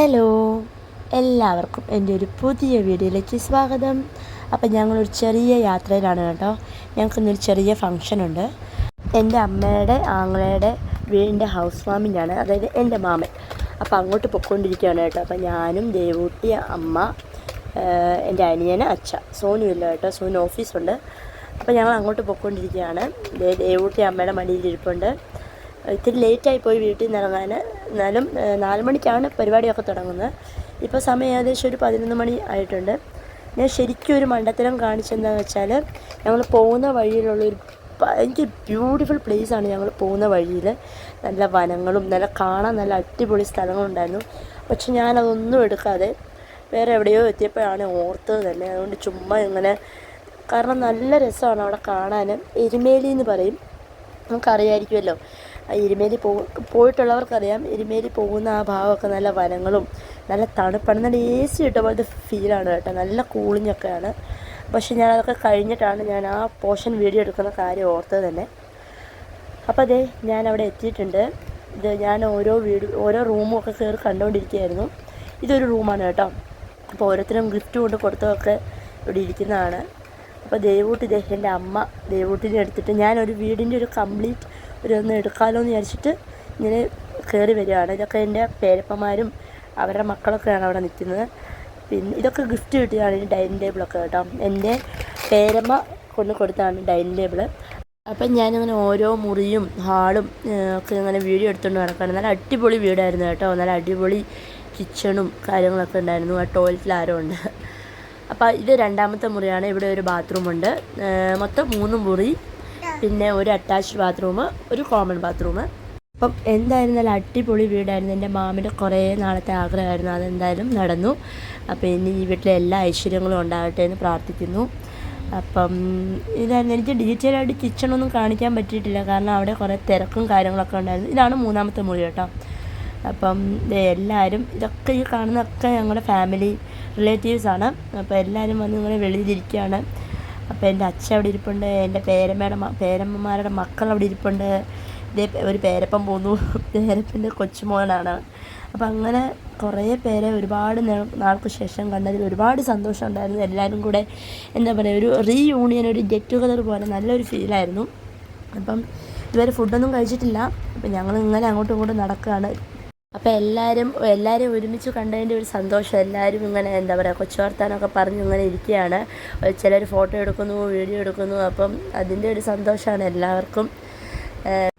Hello എല്ലാവർക്കും എന്റെ ഒരു പുതിയ വീഡിയോയിലേക്ക് സ്വാഗതം. അപ്പം ഞങ്ങളൊരു ചെറിയ യാത്രയിലാണ് കേട്ടോ. ഞങ്ങൾക്കിന്നൊരു ചെറിയ ഫങ്ഷനുണ്ട് എന്റെ അമ്മയുടെ ആങ്ങളയുടെ വീടിന്റെ ഹൗസ് വാമിന്റെയാണ് അതായത് എന്റെ മാമൻ. അപ്പോൾ അങ്ങോട്ട് പൊയ്ക്കൊണ്ടിരിക്കുകയാണ് കേട്ടോ. അപ്പം ഞാനും ദേവൂട്ടി അമ്മ എന്റെ അനിയന് അച്ഛ സോനു ഇല്ല കേട്ടോ. സോനു ഓഫീസുണ്ട്. അപ്പോൾ ഞങ്ങൾ അങ്ങോട്ട് പൊയ്ക്കൊണ്ടിരിക്കുകയാണ്. ദേവൂട്ടി അമ്മയുടെ മടിയിലിരിപ്പുണ്ട്. ഇത്തിരി ലേറ്റായി പോയി വീട്ടിൽ നിന്ന് ഇറങ്ങാൻ. എന്നാലും നാല് മണിക്കാണ് പരിപാടിയൊക്കെ തുടങ്ങുന്നത്. ഇപ്പോൾ സമയം ഏകദേശം ഒരു പതിനൊന്ന് മണി ആയിട്ടുണ്ട്. ഞാൻ ശരിക്കും ഒരു മണ്ടത്തരം കാണിച്ചെന്താണെന്ന് വെച്ചാൽ ഞങ്ങൾ പോകുന്ന വഴിയിലുള്ളൊരു ഭയങ്കര ബ്യൂട്ടിഫുൾ ആണ് ഞങ്ങൾ പോകുന്ന വഴിയിൽ നല്ല വനങ്ങളും നല്ല കാണാൻ നല്ല അടിപൊളി സ്ഥലങ്ങളുണ്ടായിരുന്നു പക്ഷെ ഞാനതൊന്നും എടുക്കാതെ വേറെ എവിടെയോ എത്തിയപ്പോഴാണ് ഓർത്തത് തന്നെ. അതുകൊണ്ട് ചുമ്മാ ഇങ്ങനെ കാരണം നല്ല രസമാണ് അവിടെ കാണാൻ എരുമേലി എന്ന് പറയും. നമുക്കറിയാമായിരിക്കുമല്ലോ ആ എരുമേലി പോ പോയിട്ടുള്ളവർക്കറിയാം എരുമേലി പോകുന്ന ആ ഭാഗമൊക്കെ നല്ല വനങ്ങളും നല്ല തണുപ്പാണ്. നല്ല എ സി ഇട്ട പോലത്തെ ഫീലാണ് കേട്ടോ. നല്ല കൂളിങ്ങൊക്കെയാണ് പക്ഷെ ഞാൻ അതൊക്കെ കഴിഞ്ഞിട്ടാണ് ഞാൻ ആ പോർഷൻ വീഡിയോ എടുക്കുന്ന കാര്യം ഓർത്തത് തന്നെ. അപ്പോൾ അതെ ഞാൻ അവിടെ എത്തിയിട്ടുണ്ട്. ഇത് ഞാൻ ഓരോ വീട് ഓരോ റൂമും ഒക്കെ കയറി കണ്ടുകൊണ്ടിരിക്കുകയായിരുന്നു ഇതൊരു റൂമാണ് കേട്ടോ. അപ്പോൾ ഓരോരുത്തരും ഗിഫ്റ്റ് കൊണ്ട് കൊടുത്തതൊക്കെ ഇവിടെ ഇരിക്കുന്നതാണ്. അപ്പോൾ ദേവൂട്ടി എന്റെ അമ്മ ദേവൂട്ടിനെ എടുത്തിട്ട് ഞാനൊരു വീടിന്റെ ഒരു കംപ്ലീറ്റ് ഒരു ഒന്ന് എടുക്കാമല്ലോ എന്ന് വിചാരിച്ചിട്ട് ഇങ്ങനെ കയറി വരികയാണ്. ഇതൊക്കെ എന്റെ പേരപ്പന്മാരും അവരുടെ മക്കളൊക്കെയാണ് അവിടെ നിൽക്കുന്നത്. പിന്നെ ഇതൊക്കെ ഗിഫ്റ്റ് കിട്ടിയതാണ് ഈ ഡൈനിങ് ടേബിളൊക്കെ കേട്ടോ. എന്റെ പേരമ്മ കൊണ്ട് കൊടുത്താണ് ഡൈനിങ് ടേബിൾ. അപ്പം ഞാനിങ്ങനെ ഓരോ മുറിയും ഹാളും ഒക്കെ ഇങ്ങനെ വീഡിയോ എടുത്തുകൊണ്ട് നടക്കുകയാണ് നല്ല അടിപൊളി വീടായിരുന്നു കേട്ടോ. നല്ല അടിപൊളി കിച്ചണും കാര്യങ്ങളൊക്കെ ഉണ്ടായിരുന്നു. ആ ടോയ്ലറ്റിൽ ആരോ ഉണ്ട്. അപ്പോൾ ഇത് രണ്ടാമത്തെ മുറിയാണ്. ഇവിടെ ഒരു ബാത്റൂമുണ്ട്. മൊത്തം മൂന്ന് മുറി. പിന്നെ ഒരു അറ്റാച്ച്ഡ് ബാത്റൂം ഒരു കോമൺ ബാത്റൂം അപ്പം എന്തായിരുന്നാലും അടിപൊളി വീടായിരുന്നു. എന്റെ മാമിന്റെ കുറേ നാളത്തെ ആഗ്രഹമായിരുന്നു അതെന്തായാലും നടന്നു. അപ്പോൾ ഇനി ഈ വീട്ടിലെ എല്ലാ ഐശ്വര്യങ്ങളും ഉണ്ടാകട്ടെ എന്ന് പ്രാർത്ഥിക്കുന്നു. അപ്പം ഇതായിരുന്നു. എനിക്ക് ഡീറ്റെയിൽ ആയിട്ട് കിച്ചണൊന്നും കാണിക്കാൻ പറ്റിയിട്ടില്ല. കാരണം അവിടെ കുറേ തിരക്കും കാര്യങ്ങളൊക്കെ ഉണ്ടായിരുന്നു. ഇതാണ് മൂന്നാമത്തെ മുറി കേട്ടോ. അപ്പം എല്ലാവരും ഇതൊക്കെ ഈ കാണുന്നതൊക്കെ ഞങ്ങളുടെ ഫാമിലി റിലേറ്റീവ്സാണ് അപ്പോൾ എല്ലാവരും വന്ന് ഇങ്ങനെ വെളിയിലിരിക്കുകയാണ് അപ്പോൾ എന്റെ അച്ഛൻ അവിടെ ഇരിപ്പുണ്ട് എന്റെ പേരമ്മയുടെ പേരമ്മമാരുടെ മക്കൾ അവിടെ ഇരിപ്പുണ്ട്. ഇതേ ഒരു പേരപ്പൻ പോന്നു പേരപ്പന്റെ കൊച്ചുമോനാണ്. അപ്പം അങ്ങനെ കുറേ പേരെ ഒരുപാട് നാൾക്ക് ശേഷം കണ്ടതിൽ ഒരുപാട് സന്തോഷം ഉണ്ടായിരുന്നു എല്ലാവരും കൂടെ. എന്താ പറയുക ഒരു റീയൂണിയൻ ഒരു ഗെറ്റ് ടുഗദർ പോലെ നല്ലൊരു ഫീലായിരുന്നു അപ്പം ഇതുവരെ ഫുഡൊന്നും കഴിച്ചിട്ടില്ല. അപ്പം ഞങ്ങൾ ഇങ്ങനെ അങ്ങോട്ടും ഇങ്ങോട്ടും നടക്കുകയാണ്. അപ്പോൾ എല്ലാവരും എല്ലാവരും ഒരുമിച്ച് കണ്ടതിന്റെ ഒരു സന്തോഷം. എല്ലാവരും ഇങ്ങനെ എന്താ പറയുക കൊച്ചു വർത്താനമൊക്കെ പറഞ്ഞ് ഇങ്ങനെ ഇരിക്കുകയാണ്. ചിലർ ഫോട്ടോ എടുക്കുന്നു വീഡിയോ എടുക്കുന്നു. അപ്പം അതിന്റെ ഒരു സന്തോഷമാണ് എല്ലാവർക്കും.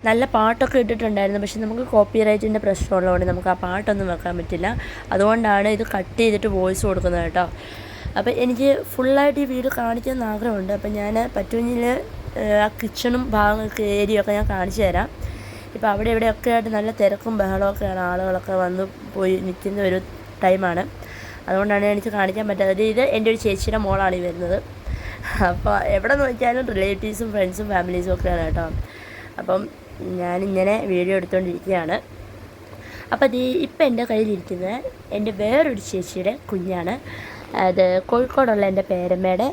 നല്ല പാട്ടൊക്കെ ഇട്ടിട്ടുണ്ടായിരുന്നു. പക്ഷെ നമുക്ക് കോപ്പി റൈറ്റിന്റെ പ്രശ്നമുള്ളതുകൊണ്ട് നമുക്ക് ആ പാട്ടൊന്നും വെക്കാൻ പറ്റില്ല. അതുകൊണ്ടാണ് ഇത് കട്ട് ചെയ്തിട്ട് വോയിസ് കൊടുക്കുന്നത് കേട്ടോ. അപ്പം എനിക്ക് ഫുള്ളായിട്ട് ഈ വീട് കാണിക്കാൻ ആഗ്രഹമുണ്ട് അപ്പം ഞാൻ പറ്റുമെങ്കിൽ ആ കിച്ചണും ഭാഗം ഏരിയ ഞാൻ കാണിച്ചു തരാം. ഇപ്പോൾ അവിടെ ഇവിടെയൊക്കെ ആയിട്ട് നല്ല തിരക്കും ബഹളമൊക്കെയാണ്. ആളുകളൊക്കെ വന്ന് പോയി നിൽക്കുന്ന ഒരു ടൈമാണ്. അതുകൊണ്ടാണ് എനിക്ക് കാണിക്കാൻ പറ്റാത്തത്. ഇത് എന്റെ ഒരു ചേച്ചിയുടെ മോളാണ് ഈ വരുന്നത്. അപ്പോൾ എവിടെ നോക്കിയാലും റിലേറ്റീവ്സും ഫ്രണ്ട്സും ഫാമിലീസും ഒക്കെയാണ് കേട്ടോ. അപ്പം ഞാനിങ്ങനെ വീഡിയോ എടുത്തുകൊണ്ടിരിക്കുകയാണ് അപ്പോൾ അത് ഇപ്പം എന്റെ കയ്യിലിരിക്കുന്നത് എന്റെ വേറൊരു ചേച്ചിയുടെ കുഞ്ഞാണ്. അത് കോഴിക്കോടുള്ള എന്റെ പേരമ്മയുടെ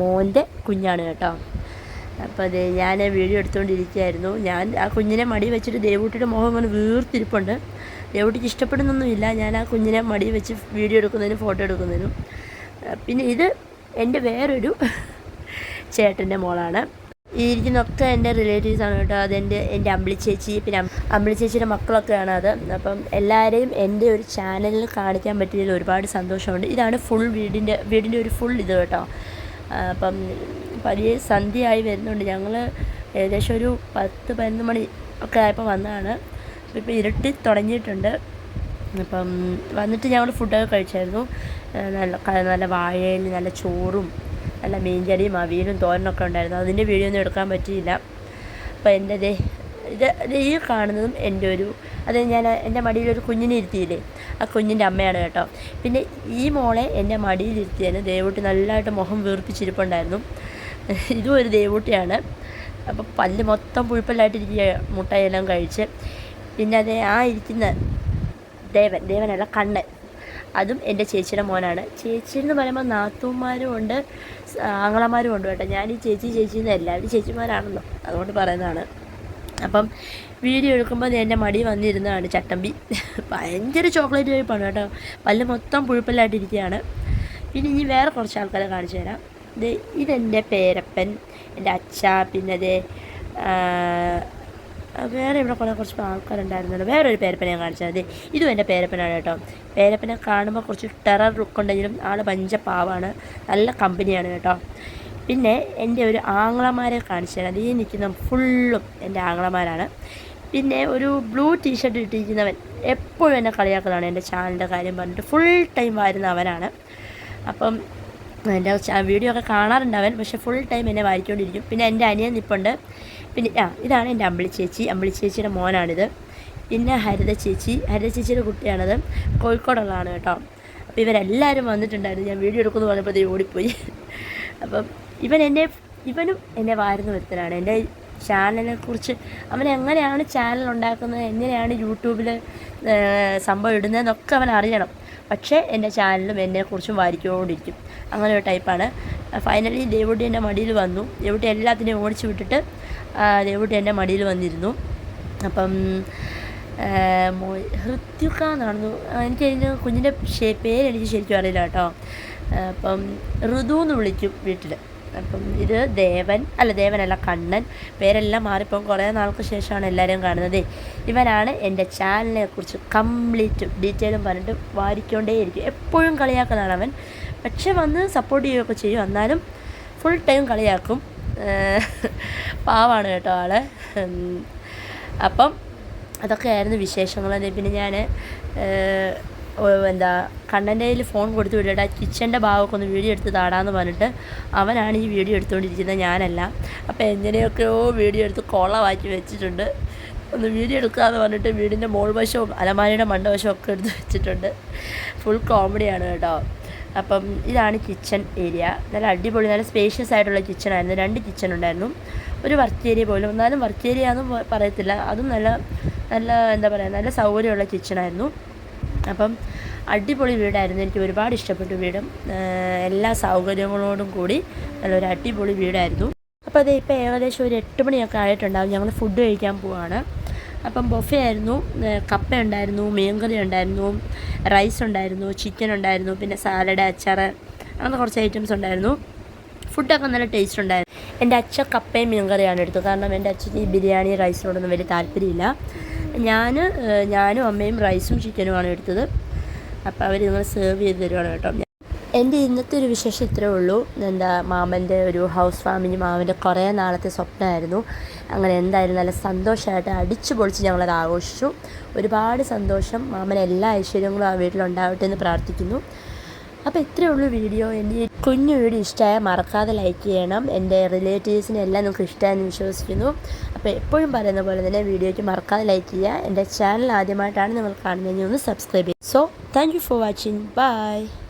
മോന്റെ കുഞ്ഞാണ് കേട്ടോ. അപ്പോൾ അത് ഞാൻ വീഡിയോ എടുത്തുകൊണ്ടിരിക്കുകയായിരുന്നു ഞാൻ ആ കുഞ്ഞിനെ മടി വെച്ചിട്ട് ദേവൂട്ടിയുടെ മുഖം ഇങ്ങനെ വീർത്തിരിപ്പുണ്ട്. ദേവൂട്ടിക്ക് ഇഷ്ടപ്പെടുന്നൊന്നുമില്ല. ഞാൻ ആ കുഞ്ഞിനെ മടി വെച്ച് വീഡിയോ എടുക്കുന്നതിനും ഫോട്ടോ എടുക്കുന്നതിനും. പിന്നെ ഇത് എന്റെ വേറൊരു ചേട്ടന്റെ മോളാണ്. ഈ ഇരിക്കുന്നൊക്കെ എന്റെ റിലേറ്റീവ്സാണ് കേട്ടോ. അതെന്റെ എന്റെ അമ്പിളി ചേച്ചി പിന്നെ അമ്പിളി ചേച്ചിയുടെ മക്കളൊക്കെയാണ് അത്. അപ്പം എല്ലാവരെയും എന്റെ ഒരു ചാനലിൽ കാണിക്കാൻ പറ്റിയതിൽ ഒരുപാട് സന്തോഷമുണ്ട്. ഇതാണ് ഫുൾ വീടിന്റെ വീടിന്റെ ഒരു ഫുൾ ഇത് കേട്ടോ. അപ്പം വലിയ സന്ധ്യയായി വരുന്നുണ്ട്. ഞങ്ങൾ ഏകദേശം ഒരു പത്ത് പതിനൊന്ന് മണി ഒക്കെ ആയപ്പോൾ വന്നതാണ്. ഇപ്പോൾ ഇരുട്ടി തുടങ്ങിയിട്ടുണ്ട്. അപ്പം വന്നിട്ട് ഞങ്ങൾ ഫുഡൊക്കെ കഴിച്ചായിരുന്നു. നല്ല നല്ല വാഴയിൽ നല്ല ചോറും നല്ല മീൻകറിയും അവിയലും തോരനൊക്കെ ഉണ്ടായിരുന്നു. അതിന്റെ വീഡിയോ ഒന്നും എടുക്കാൻ പറ്റിയില്ല. അപ്പോൾ എന്റെ ദേ ഇത് ഈ കാണുന്നതും എന്റെ ഒരു അത് ഞാൻ എന്റെ മടിയിലൊരു കുഞ്ഞിനെ ഇരുത്തിയില്ലേ? ആ കുഞ്ഞിന്റെ അമ്മയാണ് കേട്ടോ. പിന്നെ ഈ മോളെ എന്റെ മടിയിലിരുത്തിയതിന് ദേവൂട്ടി നല്ലതായിട്ട് മുഖം വീർപ്പിച്ചിരിപ്പുണ്ടായിരുന്നു. ഇതും ഒരു ദേവൂട്ടിയാണ്. അപ്പോൾ പല്ല് മൊത്തം പുഴുപ്പല്ലായിട്ടിരിക്കുക മുട്ടയെല്ലാം കഴിച്ച്. പിന്നെ അതേ ആ ഇരിക്കുന്ന ദേവൻ ദേവനല്ല കണ്ണൻ അതും എന്റെ ചേച്ചിയുടെ മോനാണ്. ചേച്ചി എന്ന് പറയുമ്പോൾ നാത്തൂന്മാരും ഉണ്ട് ആങ്ങളമാരും ഉണ്ട് കേട്ടോ. ഞാൻ ഈ ചേച്ചി ചേച്ചി എന്ന് എല്ലാവരും ചേച്ചിമാരാണല്ലോ അതുകൊണ്ട് പറയുന്നതാണ്. അപ്പം വീഡിയോ എടുക്കുമ്പോൾ എന്റെ മടി വന്നിരുന്നതാണ് ചട്ടമ്പി. ഭയങ്കര ചോക്ലേറ്റ് കഴിപ്പാണ് കേട്ടോ. പല്ല് മൊത്തം പുഴുപ്പല്ലായിട്ടിരിക്കുകയാണ്. പിന്നെ ഇനി വേറെ കുറച്ച് ആൾക്കാരെ കാണിച്ചു തരാം. ഇത് ഇതെന്റെ പേരപ്പൻ എന്റെ അച്ഛ പിന്നെ അത് വേറെ ഇവിടെ കുറേ കുറച്ച് ആൾക്കാരുണ്ടായിരുന്നല്ലോ. വേറൊരു പേരപ്പനെ ഞാൻ അതെ ഇതും എന്റെ പേരപ്പനാണ് കേട്ടോ. പേരപ്പനെ കാണുമ്പോൾ കുറച്ച് ടെറർ ലുക്ക് ഉണ്ടെങ്കിലും ആൾ പഞ്ച പാവാണ്. നല്ല കമ്പനിയാണ് കേട്ടോ. പിന്നെ എന്റെ ഒരു ആങ്ങളമാരെ കാണിച്ചു തരാം. ഈ നിൽക്കുന്ന ഫുള്ളും എന്റെ ആങ്ങളമാരാണ്. പിന്നെ ഒരു ബ്ലൂ ടീഷർട്ട് ഇട്ടിരിക്കുന്നവൻ എപ്പോഴും എന്നെ കളിയാക്കുന്നതാണ്. എന്റെ ചാനലിന്റെ കാര്യം പറഞ്ഞിട്ട് ഫുൾ ടൈം വരുന്ന അവനാണ്. അപ്പം എന്റെ വീഡിയോ ഒക്കെ കാണാറുണ്ട് അവൻ പക്ഷേ ഫുൾ ടൈം എന്നെ വായിച്ചുകൊണ്ടിരിക്കും പിന്നെ എന്റെ അനിയൻ നിൽപ്പുണ്ട് പിന്നെ ആ ഇതാണ് എന്റെ അമ്പിളി ചേച്ചി. അമ്പിളി ചേച്ചിയുടെ മോനാണിത്. പിന്നെ ഹരിത ചേച്ചി. ഹരിത ചേച്ചിയുടെ കുട്ടിയാണത്. കോഴിക്കോടുള്ളതാണ് കേട്ടോ. അപ്പോൾ ഇവരെല്ലാവരും വന്നിട്ടുണ്ടായിരുന്നു. ഞാൻ വീഡിയോ എടുക്കുമെന്ന് പറഞ്ഞപ്പോൾ ഓടിപ്പോയി. അപ്പം ഇവൻ എന്നെ ഇവനും എന്നെ വാരുന്ന ഒരുത്തനാണ്. എന്റെ ചാനലിനെക്കുറിച്ച് അവൻ എങ്ങനെയാണ് ചാനൽ ഉണ്ടാക്കുന്നത്? എങ്ങനെയാണ് യൂട്യൂബിൽ സംഭവം ഇടുന്നതെന്നൊക്കെ അവൻ അറിയണം. പക്ഷേ എന്റെ ചാനലും എന്നെക്കുറിച്ചും വാരിക്കൊണ്ടിരിക്കും. അങ്ങനെ ഒരു ടൈപ്പാണ് ഫൈനലി ദേവുട്ടി എന്റെ മടിയിൽ വന്നു. ദേവുട്ടി എല്ലാത്തിനെയും ഓടിച്ചു വിട്ടിട്ട് ദേവുട്ടി എന്റെ മടിയിൽ വന്നിരുന്നു. അപ്പം ഹൃത്യുക്ക എന്നാണെന്നു എനിക്ക് അതിന് പേര് എനിക്ക് ശരിക്കും അറിയില്ല കേട്ടോ. അപ്പം ഋതു എന്ന് വിളിക്കും വീട്ടിൽ അപ്പം ഇത് ദേവൻ അല്ല ദേവനല്ല കണ്ണൻ. പേരെല്ലാം മാറിപ്പം കുറേ നാൾക്ക് ശേഷമാണ് എല്ലാവരും കാണുന്നത്. ഇവനാണ് എന്റെ ചാനലിനെ കുറിച്ച് കംപ്ലീറ്റ് ഡീറ്റെയിലും പറഞ്ഞിട്ട് വാരിക്കൊണ്ടേയിരിക്കും. എപ്പോഴും കളിയാക്കുന്നതാണ് അവൻ പക്ഷെ വന്ന് സപ്പോർട്ട് ചെയ്യുകയൊക്കെ ചെയ്യും. എന്നാലും ഫുൾ ടൈം കളിയാക്കും. പാവാണ് കേട്ടോ ആൾ. അപ്പം അതൊക്കെയായിരുന്നു വിശേഷങ്ങൾ പിന്നെ ഞാൻ എന്താ കണ്ണന്റെ കയ്യിൽ ഫോൺ കൊടുത്ത് വിടേടാ കിച്ചന്റെ ഭാഗമൊക്കെ ഒന്ന് വീഡിയോ എടുത്ത് താടാന്ന് പറഞ്ഞിട്ട് അവനാണ് ഈ വീഡിയോ എടുത്തുകൊണ്ടിരിക്കുന്നത് ഞാനല്ല. അപ്പോൾ എങ്ങനെയൊക്കെയോ വീഡിയോ എടുത്ത് കൊള്ളമാക്കി വെച്ചിട്ടുണ്ട്. ഒന്ന് വീഡിയോ എടുക്കാമെന്ന് പറഞ്ഞിട്ട് വീടിന്റെ മോൾ വശവും അലമാരിയുടെ മണ്ടവശവും ഒക്കെ എടുത്ത് വെച്ചിട്ടുണ്ട്. ഫുൾ കോമഡിയാണ് കേട്ടോ. അപ്പം ഇതാണ് കിച്ചൺ ഏരിയ നല്ല അടിപൊളി നല്ല സ്പേഷ്യസ് ആയിട്ടുള്ള കിച്ചൺ ആയിരുന്നു. രണ്ട് കിച്ചൺ ഉണ്ടായിരുന്നു. ഒരു വർക്ക് ഏരിയ പോലും. എന്നാലും വർക്ക് ഏരിയ എന്ന് പറയത്തില്ല. അതും നല്ല നല്ല എന്താ പറയുക നല്ല സൗകര്യമുള്ള കിച്ചണായിരുന്നു അപ്പം അടിപൊളി വീടായിരുന്നു. എനിക്ക് ഒരുപാട് ഇഷ്ടപ്പെട്ടു വീടും. എല്ലാ സൗകര്യങ്ങളോടും കൂടി നല്ലൊരു അടിപൊളി വീടായിരുന്നു. അപ്പോൾ അത് ഇപ്പോൾ ഏകദേശം ഒരു എട്ട് മണിയൊക്കെ ആയിട്ടുണ്ടാകും ഞങ്ങൾ ഫുഡ് കഴിക്കാൻ പോവാണ്. അപ്പം ബൊഫെ ആയിരുന്നു. കപ്പ ഉണ്ടായിരുന്നു മീൻകറി ഉണ്ടായിരുന്നു റൈസ് ഉണ്ടായിരുന്നു ചിക്കൻ ഉണ്ടായിരുന്നു പിന്നെ സാലഡ് അച്ചാർ അങ്ങനത്തെ കുറച്ച് ഐറ്റംസ് ഉണ്ടായിരുന്നു. ഫുഡൊക്കെ നല്ല ടേസ്റ്റ് ഉണ്ടായിരുന്നു. എന്റെ അച്ഛൻ കപ്പയും മീൻകറിയാണ് എടുത്തത്. കാരണം എന്റെ അച്ഛൻ ഈ ബിരിയാണി റൈസിനോടൊന്നും വലിയ താല്പര്യമില്ല. ഞാൻ ഞാനും അമ്മയും റൈസും ചിക്കനുമാണ് എടുത്തത്. അപ്പോൾ അവർ നിങ്ങൾ സെർവ് ചെയ്ത് തരുവാണ് കേട്ടോ. എന്റെ ഇന്നത്തെ ഒരു വിശേഷം ഇത്രേ ഉള്ളൂ. എന്താ മാമന്റെ ഒരു ഹൗസ് വാമിങ് മാമന്റെ കുറേ നാളത്തെ സ്വപ്നമായിരുന്നു. അങ്ങനെ എന്തായാലും നല്ല സന്തോഷമായിട്ട് അടിച്ചു പൊളിച്ച് ഞങ്ങളത് ആഘോഷിച്ചു. ഒരുപാട് സന്തോഷം. മാമൻ എല്ലാ ഐശ്വര്യങ്ങളും ആ വീട്ടിലുണ്ടാവട്ടെ എന്ന് പ്രാർത്ഥിക്കുന്നു. അപ്പോൾ ഇത്രയേ ഉള്ളൂ വീഡിയോ. എന്റെ കുഞ്ഞു വീഡിയോ ഇഷ്ടമായ മറക്കാതെ ലൈക്ക് ചെയ്യണം. എന്റെ റിലേറ്റീവ്സിനെ എല്ലാം നിങ്ങൾക്ക് ഇഷ്ടമായെന്ന് വിശ്വസിക്കുന്നു. അപ്പോൾ എപ്പോഴും പറയുന്ന പോലെ തന്നെ വീഡിയോയ്ക്ക് മറക്കാതെ ലൈക്ക് ചെയ്യുക. എന്റെ ചാനൽ ആദ്യമായിട്ടാണ് നിങ്ങൾ കാണുന്നതെങ്കിൽ ഒന്ന് സബ്സ്ക്രൈബ് ചെയ്യുക so thank for watching bye